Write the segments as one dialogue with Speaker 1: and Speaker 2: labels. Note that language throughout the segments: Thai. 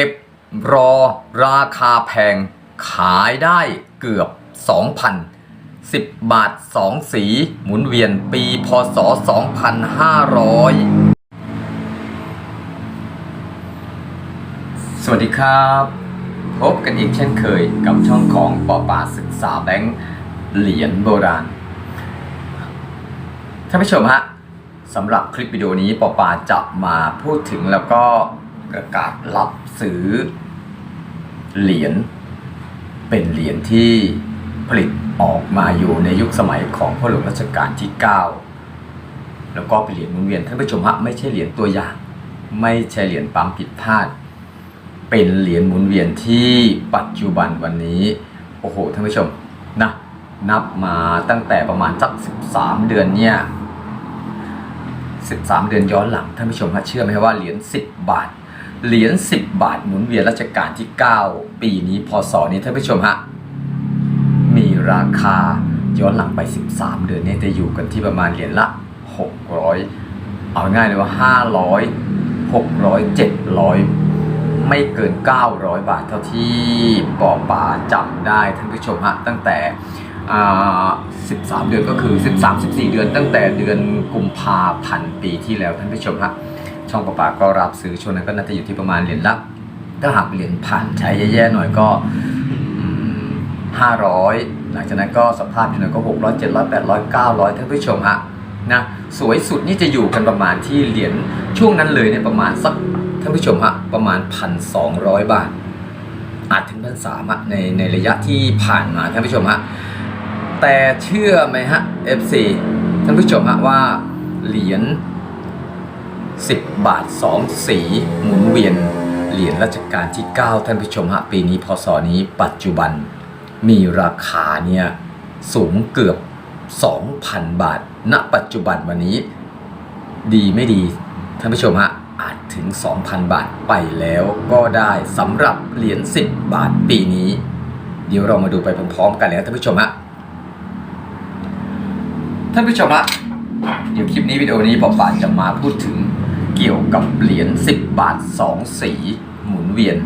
Speaker 1: ก็บรอราคาแพง ขายได้เกือบ 2,000 10 บาท 2 สีหมุนเวียนปีพศ 2500 สวัสดีครับ พบกันอีกเช่นเคยกับช่องของปอปาศึกษาแบงค์เหรียญโบราณ ท่านผู้ชมฮะสำหรับคลิปวิดีโอนี้ปอปาจะมาพูดถึงแล้วก็ ประกาศรับซื้อ เหรียญเป็นเหรียญที่ผลิตออกมาอยู่ในยุคสมัยของพ่อหลวงรัชกาลที่ 9 แล้วก็เป็นเหรียญหมุนเวียนท่านผู้ชมฮะไม่ใช่เหรียญตัวอย่าง ไม่ใช่เหรียญปั๊มผิดพลาด เป็นเหรียญหมุนเวียนที่ปัจจุบันวันนี้โอ้โหท่านผู้ชมนะนับมาตั้งแต่ประมาณสัก13 เดือนเนี่ย13 เดือนย้อนหลังท่านผู้ชมฮะเชื่อไหมว่าเหรียญ10 บาท เหรียญ10 บาทหมุนเวียนรัชกาลที่ 9 ปีนี้พศนี้ท่านผู้ชมฮะ มีราคาย้อนหลังไป 13 เดือนเนี่ยจะอยู่กันที่ประมาณเหรียญละ 600 เอาง่ายเลยว่า 500 600 700 ไม่เกิน 900 บาทเท่าที่ปอป่าจำได้ท่านผู้ชมฮะ ตั้งแต่ 13 เดือนก็คือ 13 14 เดือน ตั้งแต่เดือนกุมภาพันธ์ปีที่แล้วท่านผู้ชมฮะ ช่องปอป่าก็รับซื้อช่วงนั้นก็น่าจะอยู่ที่ประมาณเหรียญละถ้าหากเหรียญผ่านใช้แย่ๆหน่อยก็อืม500หลังจากนั้นก็สภาพอยู่หน่อยก็600 700 800 900ท่านผู้ชมฮะนะสวยสุดนี่จะอยู่กันประมาณที่เหรียญช่วงนั้นเลยเนี่ยประมาณสักท่านผู้ชมฮะประมาณ1,200บาท อาจถึงพันสามในในระยะที่ผ่านมาท่านผู้ชมฮะแต่เชื่อไหมฮะ FC ท่านผู้ชมฮะว่าเหรียญ 10 บาท 2 สีหมุนเวียน เหรียญรัชกาลที่ 9 ท่านผู้ชมฮะปีนี้พศนี้ปัจจุบันมีราคาเนี่ยสูงเกือบ 2,000 บาท ณ ปัจจุบันวันนี้ ดีไม่ดี ท่านผู้ชมฮะอาจถึง 2,000 บาทไปแล้วก็ได้สำหรับเหรียญ10 บาทปีนี้ เดี๋ยวเรามาดูไปพร้อมๆกันเลยท่านผู้ชมฮะท่านผู้ชมฮะเดี๋ยวคลิปนี้วิดีโอนี้ปอป่าจะมาพูดถึง เกี่ยวกับเหรียญ10 บาท 2 สีหมุนเวียน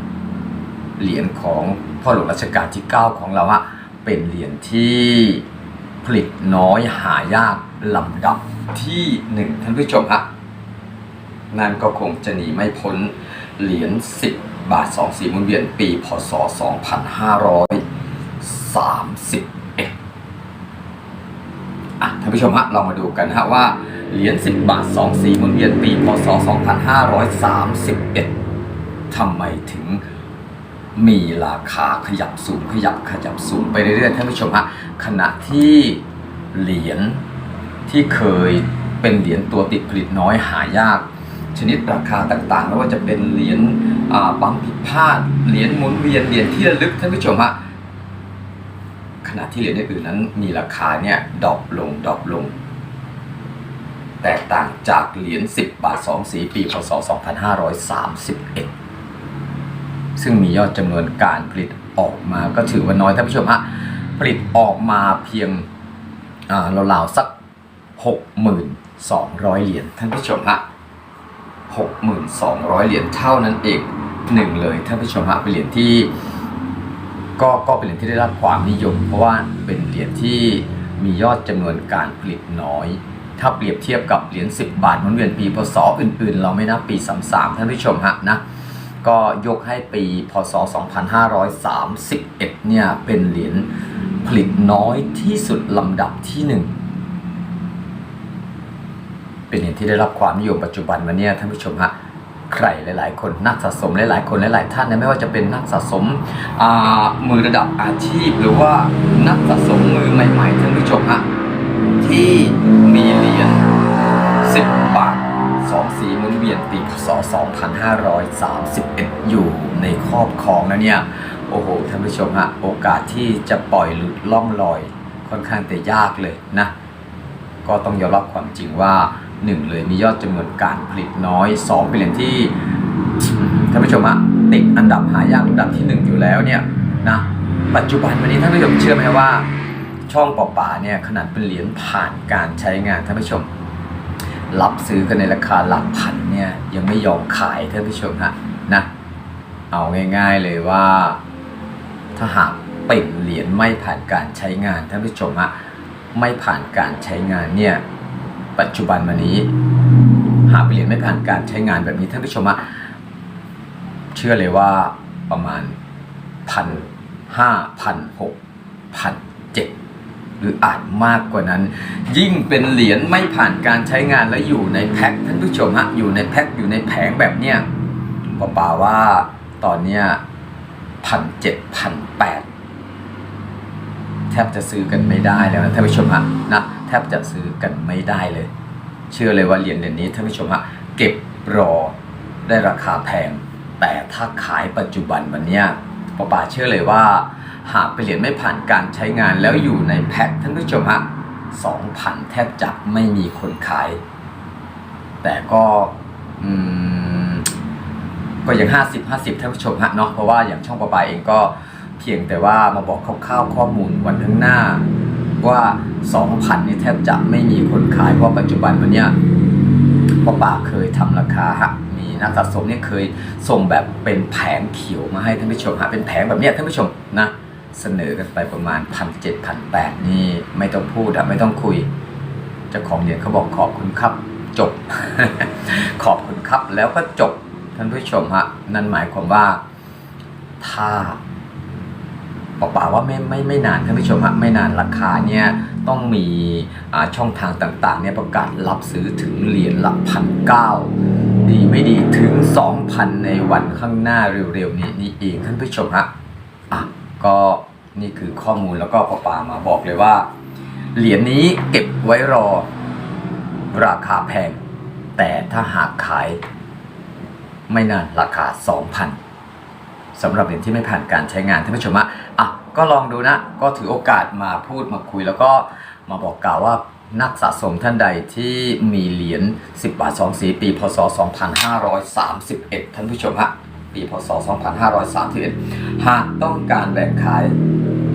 Speaker 1: เหรียญของพ่อหลวงรัชกาลที่ 9 ของเราฮะเป็นเหรียญที่ผลิตน้อยหายากลำดับที่หนึ่งท่านผู้ชมฮะนั่นก็คงจะหนีไม่พ้นเหรียญ10 บาท 2 สีหมุนเวียนปีพศ 2531 อะท่านผู้ชมฮะเรามาดูกันฮะว่าเหรียญ 10 บาท 2 สีหมุนเวียนปีพศ 2531ทำไมถึงมีราคาขยับสูงขยับขยับสูงไปเรื่อยๆท่านผู้ชมฮะขณะที่เหรียญที่เคยเป็นเหรียญตัวติดผลิตน้อยหายาก ชนิดราคาต่างๆ ไม่ว่าจะเป็นเหรียญปั๊มผิดพลาดเหรียญหมุนเวียนเหรียญที่ระลึกท่านผู้ชมฮะ ขณะที่เหรียญอื่นๆนั้นมีราคาเนี่ยดรอปลงดรอปลง แตกต่างจากเหรียญ10 บาท 2 สีปีพศ 2531 ซึ่งมียอดจำนวนการผลิตออกมาก็ถือว่าน้อยท่านผู้ชมฮะผลิตออกมาเพียงอ่าราวๆสัก 6,200 เหรียญท่านผู้ชมฮะ6,200 เหรียญเท่านั้นเองหนึ่งเลยท่านผู้ชมฮะเป็นเหรียญที่ ก็ก็เป็นเหรียญที่ได้รับความนิยม เพราะว่าเป็นเหรียญที่มียอดจำนวนการผลิตน้อย ถ้าเปรียบเทียบกับเหรียญ10 บาทหมุนเวียนปีพศอื่นๆ เราไม่นับปี33ท่านผู้ชมฮะนะก็ยกให้ปีพศ 2531 เนี่ยเป็นเหรียญผลิตน้อยที่สุดลำดับที่หนึ่งเป็นเหรียญที่ได้รับความนิยมปัจจุบันมาเนี่ยท่านผู้ชมฮะ ใครหลาย ๆ คนนักสะสมหลาย ๆ คนหลาย ๆ ท่านนะไม่ว่าจะเป็นนักสะสมมือระดับอาชีพ หรือว่านักสะสมมือใหม่ๆท่านผู้ชมฮะที่มีเหรียญ10 บาท2สีหมุนเวียนปีพศ2531 อยู่ในครอบครองแล้วเนี่ยโอ้โหท่านผู้ชมฮะโอกาสที่จะปล่อยหลุดล่องลอยค่อนข้างแต่ยากเลยนะ ก็ต้องยอมรับความจริงว่า 1 เลยมียอดจำนวนการผลิตน้อย 2 เป็นเหรียญที่ท่านผู้ชมฮะติดอันดับหายากอันดับที่ 1 อยู่แล้วเนี่ยนะปัจจุบันวันนี้ท่านผู้ชมเชื่อไหมว่า ช่องปอป่าเนี่ยขนาดเป็นเหรียญผ่านการใช้งานท่านผู้ชม รับซื้อกันในราคาหลักพันเนี่ยยังไม่ยอมขายท่านผู้ชมฮะนะเอาง่าย ๆเลยว่าถ้าหากเป็นเหรียญไม่ผ่านการใช้งานท่านผู้ชมฮะไม่ผ่านการใช้งานเนี่ย ปัจจุบันวันนี้ หากเป็นเหรียญไม่ผ่านการใช้งานแบบนี้ท่านผู้ชมฮะเชื่อเลยว่าประมาณพันห้าพันหกพันเจ็ดหรืออาจมากกว่านั้น ยิ่งเป็นเหรียญไม่ผ่านการใช้งานแล้วอยู่ในแพ็คท่านผู้ชมฮะอยู่ในแพ็คอยู่ในแผงแบบเนี้ยป่าป่าว่าตอนเนี้ยพันเจ็ดพันแปด แทบจะซื้อกันไม่ได้แล้วนะท่านผู้ชมฮะนะแทบจะซื้อกันไม่ได้เลย เชื่อเลยว่าเหรียญเหรียญนี้ท่านผู้ชมฮะเก็บรอได้ราคาแพง แต่ถ้าขายปัจจุบันวันเนี้ยป้าป่าเชื่อเลยว่า หากเปเหรียญไม่ผ่านการใช้งานแล้วอยู่ในแพ็คท่านผู้ชมฮะสองพันแทบจะไม่มีคนขาย แต่ก็อืมก็ยังห้าสิบห้าสิบท่านผู้ชมฮะเนาะเพราะว่าอย่างช่องป้ป่าเองก็ เพียงแต่ว่ามาบอกคร่าวๆข้อมูลวันข้างหน้า ว่า2,000นี่แทบจะไม่มีคนขายเพราะปัจจุบันวันเนี้ยป้าป่าเคยทำราคาฮะมีนักสะสมเนี่ยเคยส่งแบบเป็นแผงเขียวมาให้ท่านผู้ชมฮะเป็นแผงแบบเนี้ยท่านผู้ชมนะเสนอกันไปประมาณพันเจ็ดพันแปดนี่ไม่ต้องพูดอะไม่ต้องคุยเจ้าของเหรียญเขาบอกขอบคุณครับจบ ขอบคุณครับแล้วก็จบท่านผู้ชมฮะนั่นหมายความว่าถ้า เปล่าๆว่าไม่ไม่ไม่นานท่านผู้ชมฮะไม่นานราคาเนี่ยต้องมีอ่าช่องทางต่างๆเนี่ยประกาศรับซื้อถึงเหรียญละพันเก้าดีไม่ดีถึง 2,000 ในวันข้างหน้าเร็วๆนี้นี่เองท่านผู้ชมฮะอะก็นี่คือข้อมูลแล้วก็ป้าป่ามาบอกเลยว่า เหรียญนี้เก็บไว้รอราคาแพง แต่ถ้าหากขายไม่นานราคา 2,000สำหรับเหรียญที่ไม่ผ่านการใช้งานท่านผู้ชมอะอะ ก็ลองดูนะ ก็ถือโอกาสมาพูดมาคุย แล้วก็มาบอกกล่าวว่านักสะสมท่านใดที่มีเหรียญ10 บาท2สีปีพศ 2531 ท่านผู้ชมฮะปีพศ 2531 หากต้องการแบ่งขาย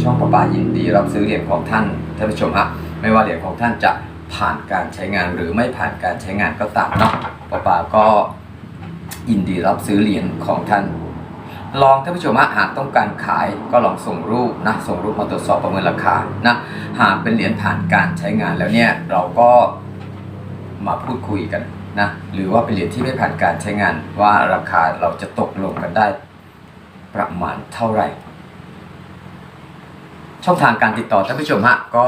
Speaker 1: ช่องประปายินดีรับซื้อเหรียญของท่านท่านผู้ชมฮะไม่ว่าเหรียญของท่านจะผ่านการใช้งานหรือไม่ผ่านการใช้งานก็ตามเนาะประปาก็ยินดีรับซื้อเหรียญของท่าน ลองท่านผู้ชมฮะหากต้องการขายก็ลองส่งรูปนะส่งรูปมาตรวจสอบประเมินราคานะหากเป็นเหรียญผ่านการใช้งานแล้วเนี่ยเราก็มาพูดคุยกันนะหรือว่าเป็นเหรียญที่ไม่ผ่านการใช้งานว่าราคาเราจะตกลงกันได้ประมาณเท่าไหร่ ช่องทางการติดต่อท่านผู้ชมฮะก็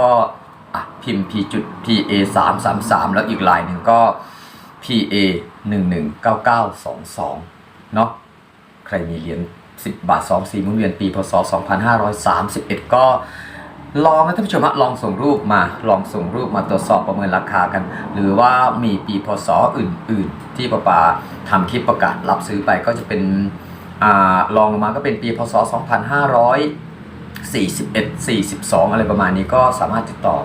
Speaker 1: อะพิมพ์ p จุด pa 3 3 3แล้วอีกลายหนึ่งก็ pa 1 1 9 9 2 2เนาะ รมีเหรียญ10 บาท 2 4หมุนเวียนปีพศ 2531 ก็ลองนะท่านผู้ชมลองส่งรูปมาลองส่งรูปมาตรวจสอบประเมินราคากัน หรือว่ามีปีพศอื่น ๆ ที่ประปาทำคลิปประกาศรับซื้อไปก็จะเป็นอลองลงมาก็เป็นปีพศ 2541 42 อะไรประมาณนี้ก็สามารถติดต่อ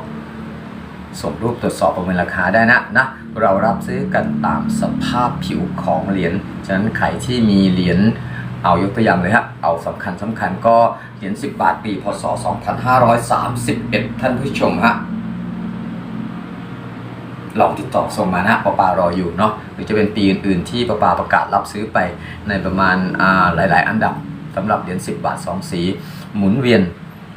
Speaker 1: ส่งรูปตรวจสอบประเมินราคาได้นะนะเรารับซื้อกันตามสภาพผิวของเหรียญฉะนั้นใครที่มีเหรียญ เอายกตัวอย่างเลยฮะ เอาสำคัญสำคัญก็เหรียญ10 บาทปี พศ 2531 ท่านผู้ชมฮะ ลองติดต่อส่งมานะปอปารออยู่เนาะ หรือจะเป็นปีอื่นๆที่ปอปาประกาศรับซื้อไปในประมาณาหลาย ๆ อันดับสำหรับเหรียญ10 บาท 2 สี หมุนเวียน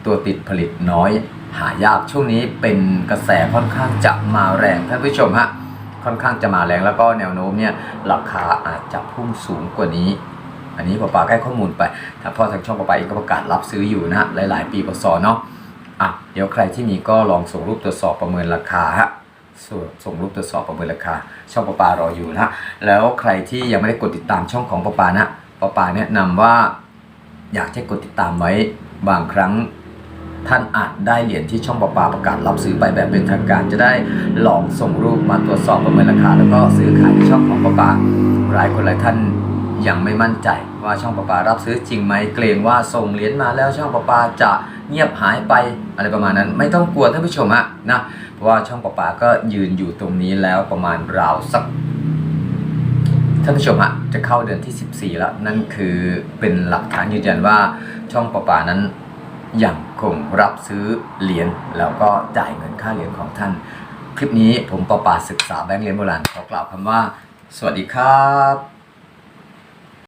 Speaker 1: ตัวติดผลิตน้อย หายากช่วงนี้เป็นกระแสค่อนข้างจะมาแรงท่านผู้ชมฮะค่อนข้างจะมาแรงแล้วก็แนวโน้มเนี่ยราคาอาจจะพุ่งสูงกว่านี้ อันนี้ปอปาใกล้ข้อมูลไปถ้าพ่อทางช่องปอปาเองก็ประกาศรับซื้ออยู่นะหลาย ๆ ปีพศเนาะอะเดี๋ยวใครที่มีก็ลองส่งรูปตรวจสอบประเมินราคาฮะส่งส่งรูปตรวจสอบประเมินราคา ช่องปอปารออยู่นะแล้วใครที่ยังไม่ได้กดติดตามช่องของปอปานะปอปาแนะนำว่าอยากให้กดติดตามไว้บางครั้งท่านอาจได้เหรียญที่ช่องปอปาประกาศรับซื้อไปแบบเป็นทางการจะได้ลองส่งรูปมาตรวจสอบประเมินราคา แล้วก็ซื้อขายในช่องของปอปาหลายคนหลายท่าน ยังไม่มั่นใจว่าช่องปอปารับซื้อจริงไหมเกรงว่าส่งเหรียญมาแล้วช่องปอปาจะเงียบหายไปอะไรประมาณนั้น ไม่ต้องกลัวท่านผู้ชมฮะนะเพราะว่าช่องปอปาก็ยืนอยู่ตรงนี้แล้วประมาณราวสักท่านผู้ชมฮะจะเข้าเดือนที่ 14 แล้ว นั่นคือเป็นหลักฐานยืนยันว่าช่องประปานั้นยังคงรับซื้อเหรียญแล้วก็จ่ายเงินค่าเหรียญของท่าน คลิปนี้ผมประปาศึกษาแบงค์เหรียญโบราณขอกล่าวคำว่า สวัสดีครับ